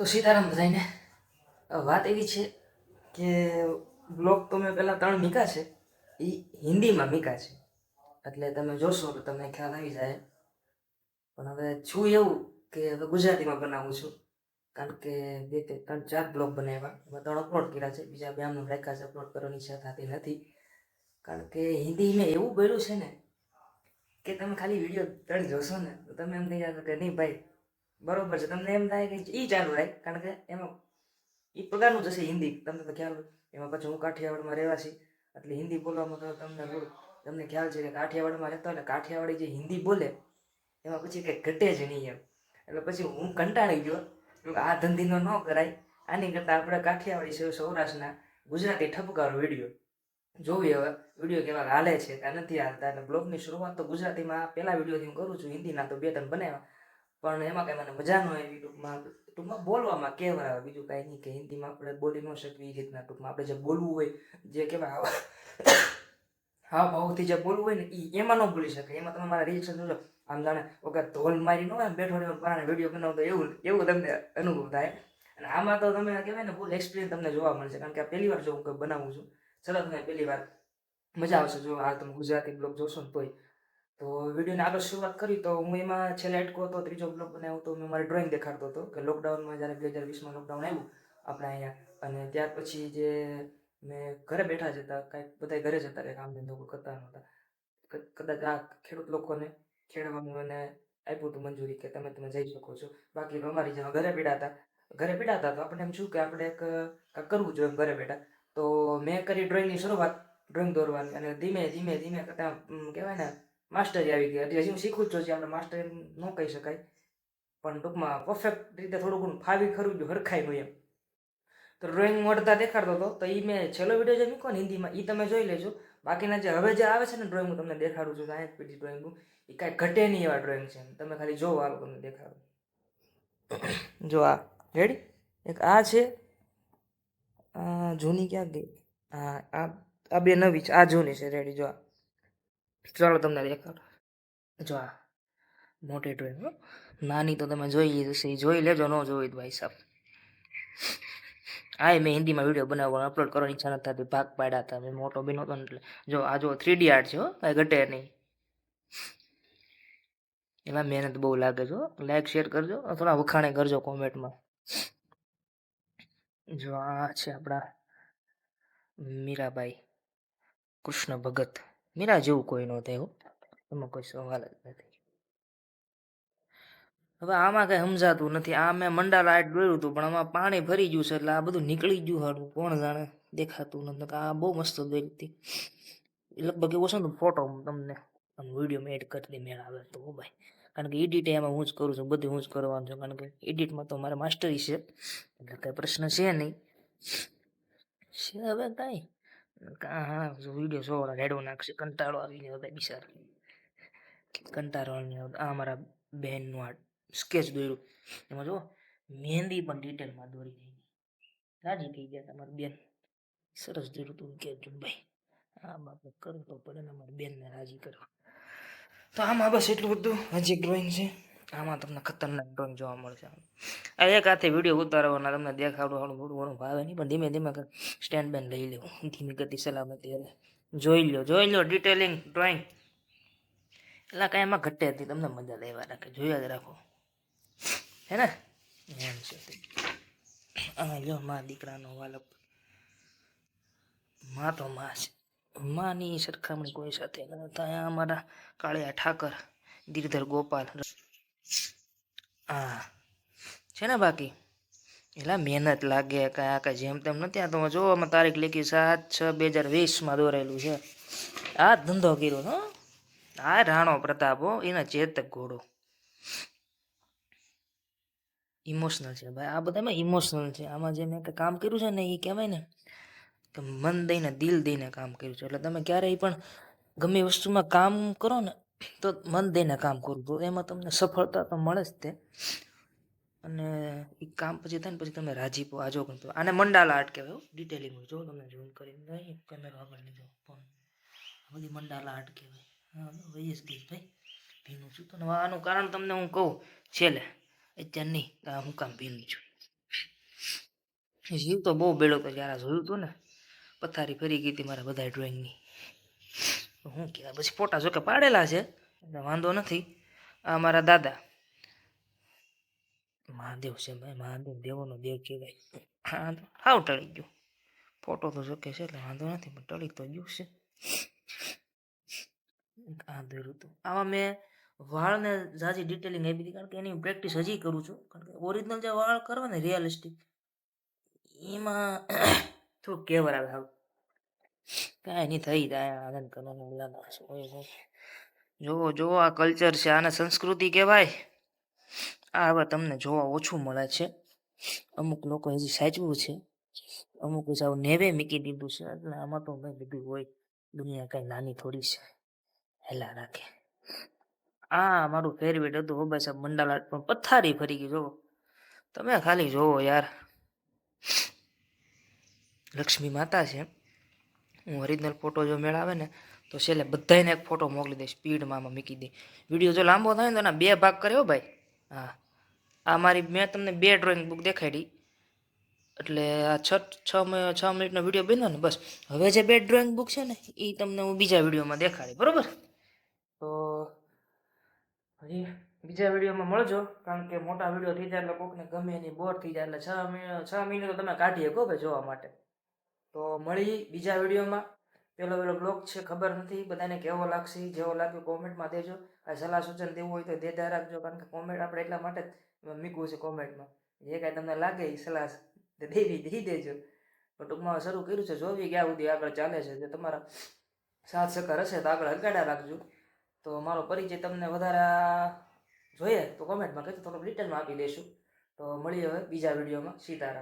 તો સીતારામ બધાને વાત એવી છે કે બ્લોગ તો મેં પહેલાં ત્રણ મીકા છે એ હિન્દીમાં મીકા છે. એટલે તમે જોશો તો તમને ખ્યાલ આવી જાય. પણ હવે છું એવું કે હવે ગુજરાતીમાં બનાવું છું. કારણ કે બે તે ત્રણ ચાર બ્લોગ બનાવ્યા. એમાં ત્રણ અપલોડ કર્યા છે. બીજા બે આમનું રાખ્યા છે. અપલોડ કરવાની ઈચ્છા થતી નથી. કારણ કે હિન્દી મેં એવું બોલ્યું છે ને, કે તમે ખાલી વીડિયો ત્રણ જોશો ને, તો તમે એમ થઈ જશો કે નહીં ભાઈ બરોબર છે. તમને એમ થાય કે એ ચાલુ રહે કારણ કે એમાં એ પ્રકારનું જશે હિન્દી. તમને તો ખ્યાલ એમાં પછી હું કાઠિયાવાડમાં રહેવાસી, એટલે હિન્દી બોલવામાં તો તમને તમને ખ્યાલ છે કે કાઠિયાવાડમાં રહેતા એટલે કાઠિયાવાડી જે હિન્દી બોલે, એમાં પછી કંઈ ઘટે જ નહીં એમ. એટલે પછી હું કંટાળી ગયો. આ ધંધીનો ન કરાય. આની કરતાં આપણે કાઠિયાવાડી છે, સૌરાષ્ટ્રના ગુજરાતી ઠપકારો વીડિયો જોવી હવે. વીડિયો કેવા હાલે છે કે નથી હાલતા. એટલે બ્લોગની શરૂઆત તો ગુજરાતીમાં પહેલા વિડીયોથી હું કરું છું, હિન્દીના તો બે ત્રણ બનાવ્યા. પણ એમાં કંઈ મને મજા ન આવી ટૂંકમાં. ટૂંકમાં બોલવામાં કહેવાય, બીજું કાંઈ નહીં કે હિન્દીમાં આપણે બોલી ન શકીએ એ રીતના ટૂંકમાં. આપણે જે બોલવું હોય, જે કહેવાય હા ભાવથી જે બોલવું હોય ને એ એમાં ન બોલી શકે એમાં તમે મારા રિએક્શન જોજો. આમ જાણે વખત ધોલ મારી ન હોય બેઠો રહેવાનો પાણે વીડિયો બનાવતો એવું એવું તમને અનુભવ થાય. અને આમાં તો તમે કહેવાય ને ફૂલ એક્સપિરિયન્સ તમને જોવા મળશે. કારણ કે આ પહેલી વાર જો હું બનાવું છું. સરસ તમે પહેલી વાર મજા આવશે. જો આ તમે ગુજરાતી બ્લોગ જોશો ને તોય. તો વિડીયોને આગળ શરૂઆત કરી તો હું એમાં છેલ્લે અટકો હતો ત્રીજો બ્લોગ બનાવ્યો તો મેં મારે ડ્રોઈંગ દેખાડતો હતો કે લોકડાઉનમાં જ્યારે બે હજાર વીસમાં લોકડાઉન આવ્યું આપણે અહીંયા, અને ત્યાર પછી જે મેં ઘરે બેઠા જતા કાંઈક બધા ઘરે જતા કે કામ ધંધો કરતા નહોતા. કદાચ આ ખેડૂત લોકોને ખેડવાનું મને આપ્યું હતું મંજૂરી કે તમે તમે જઈ શકો છો. બાકી અમારી જેમાં ઘરે પીડાતા ઘરે પીડાતા તો આપણે એમ શું કે આપણે એક કરવું જોઈએ ઘરે બેઠા. તો મેં કરી ડ્રોઈંગની શરૂઆત ડ્રોઈંગ દોરવાની અને ધીમે ધીમે ધીમે કહેવાય ને માસ્ટરી આવી ગઈ હજી હજી હું શીખું જ છું આપણે માસ્ટર એમ ન કહી શકાય. પણ ટૂંકમાં પરફેક્ટ રીતે થોડું ઘણું ફાવી ખરું ગયું હરખાઈનું એમ. તો ડ્રોઈંગ મોડતા દેખાડતો હતો તો એ મેં છેલ્લો વીડિયો જે મૂક્યો ને હિન્દીમાં એ તમે જોઈ લેજો. બાકીના જે હવે જે આવે છે ને ડ્રોઈંગ હું તમને દેખાડું છું. સાયન્સ પીટી ડ્રોઈંગનું એ કાંઈ ઘટે નહીં એવા ડ્રોઈંગ છે તમે ખાલી જોવો આ તમને દેખાડું. જો આ રેડી એક આ છે. જૂની ક્યાં ગઈ? હા આ આ બે નવી છે. આ જૂની છે રેડી જો આ. ચાલો તમને દેખાડો. જો આ મોટી ડ્રોઈંગ નાની તો તમે જોઈ લીધી છે જોઈ લેજો, ન જોઈ ભાઈ સાહેબ. એ મેં હિન્દીમાં વીડિયો બનાવવાનો અપલોડ કરવાની ઈચ્છા નથી થતી, ભાગ પાડ્યા હતા, મેં મોટો બી નહોતો એટલે. જો આ જો થ્રી ડી આર્ટ છે, હો, કાંઈ ઘટે નહીં. એમાં મહેનત બહુ લાગે છે લાઈક શેર કરજો, થોડા વખાણે કરજો કોમેન્ટમાં. જો આ છે આપણા મીરાબાઈ કૃષ્ણ ભગત. મીરા જેવું કોઈ નહોતું એવું એમાં કોઈ સવાલ જ નથી. હવે આમાં કઈ સમજાતું નથી. આ મેં મંડાલા આર્ટ દોર્યું હતું, પણ આમાં પાણી ભરી ગયું છે એટલે આ બધું નીકળી ગયું હાડું કોણ જાણે, દેખાતું નથી. આ બહુ મસ્ત દોરી હતી. લગભગ એવો છે ને ફોટો તમને આમ વિડીયોમાં એડ કરી દે મેળ આવે તો ભાઈ. કારણ કે એડિટ એમાં હું જ કરું છું, બધું હું જ કરવાનું છું. કારણ કે એડિટમાં તો મારે માસ્ટરી છે. એટલે કંઈ પ્રશ્ન છે નહીં. છે હવે કાંઈ? હા વીડિયો જોવાનો રેડો નાખશે કંટાળો આવી ગયો ભાઈ બિચાર કંટાળો આવી આ મારા બહેનનું આ સ્કેચ દોર્યું એમાં જો મહેંદી પણ ડિટેલમાં દોરી દીધી રાજી થઈ ગયા તમારી બેન સરસ દોર્યું તું કે ભાઈ આ બાપે કરવું તો પડે ને અમારી બેનને રાજી કરવા તો આમાં બસ એટલું બધું હજી ડ્રોઈંગ છે આમાં તમને ખતરનાક ડ્રોઈંગ જોવા મળશે એક હાથે વીડિયો ઉતારવાના તમને દેખાડું હાડું થોડું ઘણું ભાવે નહીં, પણ ધીમે ધીમે સ્ટેન્ડ બેન લઈ લેવું ધીમી ગતિ સલામતી એટલે જોઈ લો જોઈ લો ડિટેલિંગ ડ્રોઈંગ એટલે કાંઈ એમાં ઘટે હતી તમને મજા લેવા રાખે. જોયા જ રાખો. હે ને? એમ છે આ લો મા દીકરાનો વાલપ. માં તો માં છે. માની સરખામણી કોઈ સાથે ન થાય. અમારા કાળિયા ઠાકર, ગિરધર ગોપાલ. હા છે ને બાકી? એટલે મહેનત લાગે કાંઈ કાંઈ જેમ તેમ નથી આ તો જો આમાં તારીખ લખી સાત છ બે હજાર વીસમાં દોરેલું છે. આ ધંધો કર્યો હો. આ રાણો પ્રતાપ, હો, એના ચેતક ઘોડો. ઇમોશનલ છે, ભાઈ. આ બધામાં ઇમોશનલ છે. આમાં જે મેં કામ કર્યું છે ને એ કહેવાય ને, કે મન દઈને દિલ દઈને કામ કર્યું છે. એટલે તમે ક્યારેય પણ ગમે વસ્તુમાં કામ કરો ને તો મન દઈને કામ કરવું તો એમાં તમને સફળતા તો મળે જ તે. અને એ કામ પછી થાય ને પછી તમે રાજીપો આજો કરતો આને મંડાલા આર્ટ કહેવાય ડિટેલિંગ જો તમને ઝૂમ કરીને નહીં કેમેરો આગળ લીધો. ફોન બધી મંડાલા આર્ટ કહેવાય. હા વહી જ ભાઈ. ભીનું છું. તો આનું કારણ તમને હું કહું, છેલ્લે. અત્યારે નહીં હું કામ ભીનું છું. જીવ તો બહુ બેડો તો જ્યારે જોયું હતું ને? પથારી ફરી ગઈ હતી મારા બધા ડ્રોઈંગની હું કહેવાય, પછી ફોટા જોકે પાડેલા છે, એટલે વાંધો નથી. આ મારા દાદા. મહાદેવ છે ભાઈ, મહાદેવ દેવોનો દેવ કહેવાય. હા, હાવ ટળી ગયું. ફોટો તો જોકે છે, એટલે વાંધો નથી, પણ ટળી તો ગયું છે. આ દોર્યું હતું. આમાં મેં વાળને ઝાઝી ડિટેલિંગ આપી હતી, કારણ કે એની પ્રેક્ટિસ હજી કરું છું. કારણ કે ઓરિજિનલ જે વાળ કરવા ને રિયાલિસ્ટિક એમાં થોડુંક કેવર આવે કાંઈ નહીં થઈ જાય, આનંદ કરવાનું હોય જોવો જોવો આ કલ્ચર છે, આને સંસ્કૃતિ કહેવાય. આ હવે તમને જોવા ઓછું મળે છે. અમુક લોકો હજી સાચવું છે. અમુક સાવ નેવે મૂકી દીધું છે, એટલે આમાં તો કંઈ બધું હોય, દુનિયા કઈ નાની થોડી છે. હેલા રાખે. આ મારું ફેરવેટ હતું ભાઈ સાહેબ, મંડાલા પણ પથારી ફરી ગઈ જોવો તમે ખાલી જોવો યાર. લક્ષ્મી માતા છે. હું ઓરિજિનલ ફોટો જો મેળાવે ને, તો છેલ્લે બધાને એક ફોટો મોકલી દઈશ સ્પીડમાં આમાં મૂકી દઈ વીડિયો જો લાંબો થાય ને તો એના બે ભાગ કર્યો ભાઈ. હા. આ મારી, મેં તમને બે ડ્રોઈંગ બુક દેખાડી એટલે આ છ છ છ મિનિટનો વીડિયો બન્યો ને, બસ. હવે જે બે ડ્રોઈંગ બુક છે ને, એ તમને હું બીજા વિડીયોમાં દેખાડી બરોબર? તો હજી બીજા વિડીયોમાં મળજો, કારણ કે મોટા વીડિયો થઈ જાય એટલે કોકને ગમે એની બોર થઈ જાય એટલે છ મહિના છ મિનિટ તો તમે કાઢી શકો ભાઈ જોવા માટે. તો મળી બીજા વિડીયોમાં. પેલો પેલો બ્લોગ છે, ખબર નથી, બધાને કેવો લાગશે, જેવો લાગ્યો કોમેન્ટમાં દેજો. આ સલાહ સૂચન દેવું હોય તો દેતા રાખજો, કારણ કે કોમેન્ટ આપણે એટલા માટે જ મૂકવું છે કોમેન્ટમાં. જે કાંઈ તમને લાગે એ સલાહ દેવી દઈ દેજો. પણ ટૂંકમાં શરૂ કર્યું છે, જોવી ગયા સુધી આગળ ચાલે છે. જો તમારા સાથ સહકાર હશે તો આગળ હલગાડા રાખજો. તો મારો પરિચય તમને વધારે જોઈએ તો કોમેન્ટમાં કહેજો, થોડુંક ડિટેલમાં આપી દઈશું તો મળીએ હવે બીજા વિડીયોમાં. સીતારામ.